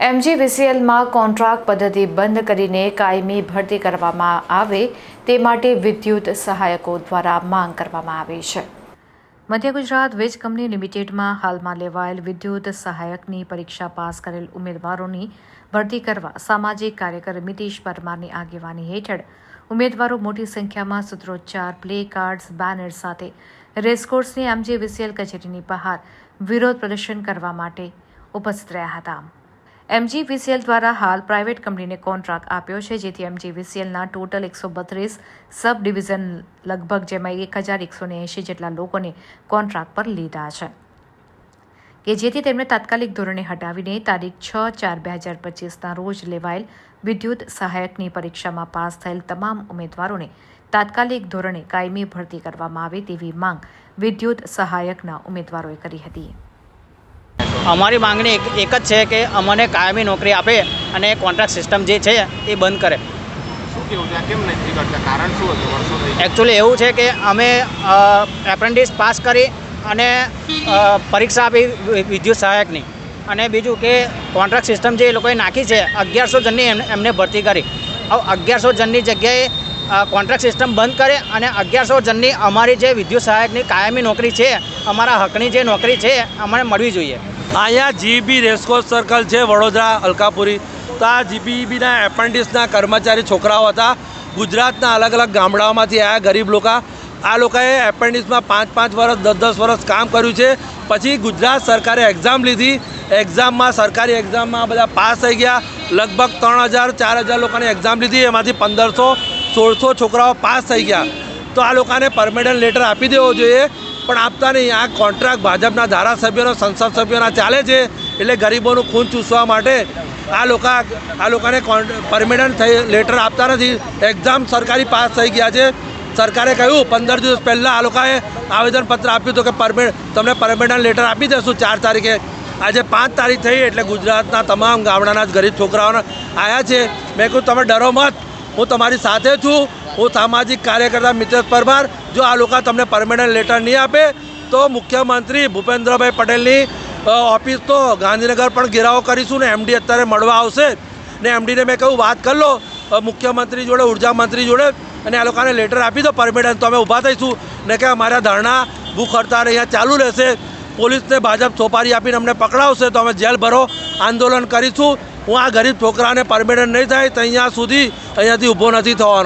એમજીવીસીએલમાં contract પદ્ધતિ બંધ કરીને કાયમી ભરતી કરવામાં આવે તે માટે વિદ્યુત સહાયકો દ્વારા માંગ કરવામાં આવી છે. મધ્ય ગુજરાત વીજ કંપની લિમિટેડમાં હાલમાં લેવાયેલ વિદ્યુત સહાયકની પરીક્ષા પાસ કરેલ ઉમેદવારોની ભરતી કરવા સામાજિક કાર્યકર મિતીશ પરમારની આગેવાની હેઠળ ઉમેદવારો મોટી સંખ્યામાં સૂત્રોચ્ચાર, પ્લે કાર્ડ્સ, બેનર સાથે રેસકોર્સની એમજીવીસીએલ કચેરીની બહાર વિરોધ પ્રદર્શન કરવા માટે ઉપસ્થિત રહ્યા હતા. એમજીવીસીએલ દ્વારા હાલ પ્રાઇવેટ કંપનીને કોન્ટ્રાક્ટ આપ્યો છે, જેથી એમજીવીસીએલના ટોટલ એકસો બત્રીસ સબ ડિવિઝન લગભગ જેમાં એક હજાર એકસો એંશી જેટલા લોકોને કોન્ટ્રાક્ટ પર લીધા છે. કે જેથી તેમને તાત્કાલિક ધોરણે હટાવીને તારીખ છ ચાર બે હજાર પચીસના રોજ લેવાયેલ વિદ્યુત સહાયકની પરીક્ષામાં પાસ થયેલ તમામ ઉમેદવારોને તાત્કાલિક ધોરણે કાયમી ભરતી કરવામાં આવે તેવી માંગ વિદ્યુત સહાયકના ઉમેદવારોએ કરી હતી. અમારી માંગણી એક જ છે કે અમને કાયમી નોકરી આપે અને કોન્ટ્રાક્ટ સિસ્ટમ જે છે એ બંધ કરે? એકચ્યુઅલી એવું છે કે અમે એપ્રેન્ટિસ પાસ કરી અને પરીક્ષા આપી વિદ્યુત સહાયકની. અને બીજું કે કોન્ટ્રાક્ટ સિસ્ટમ જે એ લોકોએ નાખી છે અગિયારસો જણની એમને ભરતી કરી. હવે અગિયારસો જણની જગ્યાએ કોન્ટ્રાક્ટ સિસ્ટમ બંધ કરે અને અગિયારસો જણની અમારી જે વિદ્યુત સહાયકની કાયમી નોકરી છે અમારા હકની જે નોકરી છે અમને મળવી જોઈએ. અહીંયા જીબી રેસકોર્સ સર્કલ છે વડોદરા, અલકાપુરી. તો આ જીબીબીના એપ્રેન્ટિસના કર્મચારી છોકરાઓ હતા. ગુજરાતના અલગ અલગ ગામડાઓમાંથી આવ્યા ગરીબ લોકો. આ લોકોએ એપ્રેન્ટિસમાં પાંચ પાંચ વર્ષ, દસ દસ વર્ષ કામ કર્યું છે. પછી ગુજરાત સરકારે એક્ઝામ લીધી. એક્ઝામમાં સરકારી એક્ઝામમાં બધા પાસ થઈ ગયા. લગભગ ત્રણ હજાર, ચાર હજાર લોકોની એક્ઝામ લીધી. એમાંથી પંદરસો, સોળસો છોકરાઓ પાસ થઈ ગયા. તો આ લોકોને પરમેનન્ટ લેટર આપી દેવો જોઈએ. પણ આપતા નહીં. આ કોન્ટ્રાક્ટ ભાજપના ધારાસભ્યોનો, સંસદ સભ્યોના ચાલે છે એટલે ગરીબોનું ખૂન ચૂસવા માટે આ લોકો આ લોકોને પરમિનન્ટ થઈ લેટર આપતા નથી. એક્ઝામ સરકારી પાસ થઈ ગયા છે. સરકારે કહ્યું, પંદર દિવસ પહેલાં આ લોકોએ આવેદનપત્ર આપ્યું હતું કે પરમિટ તમને પરમિનન્ટ લેટર આપી દેશું ચાર તારીખે. આજે પાંચ તારીખ થઈ એટલે ગુજરાતના તમામ ગામડાના જ ગરીબ છોકરાઓને આવ્યા છે. મેં કહ્યું, તમે ડરો મત. હું તમારી સાથે છું. હું સામાજિક કાર્યકર્તા મિત્ર પરમાર જો આ લોકો તમને પરમેનન્ટ લેટર નહીં આપે, તો મુખ્યમંત્રી ભૂપેન્દ્રભાઈ પટેલની ઓફિસ તો ગાંધીનગર પણ ઘેરાવો કરીશું ને એમડી અત્યારે મળવા આવશે. ને એમડીને મેં કહ્યું, વાત કરી લો મુખ્યમંત્રી જોડે, ઊર્જા મંત્રી જોડે, અને આ લોકોને લેટર આપી દો પરમેનન્ટ તો અમે ઊભા થઈશું. ને કે અમારા ધરણા ભૂખ હડતાળ અહીંયા ચાલુ રહેશે. પોલીસને ભાજપ સોપારી આપીને અમને પકડાવશે, તો અમે જેલ ભરો આંદોલન કરીશું. હું આ ગરીબ છોકરાને પરમેનન્ટ નહીં થાય, તો અહીંયા સુધી અહીંયાથી ઊભો નથી થવાનો.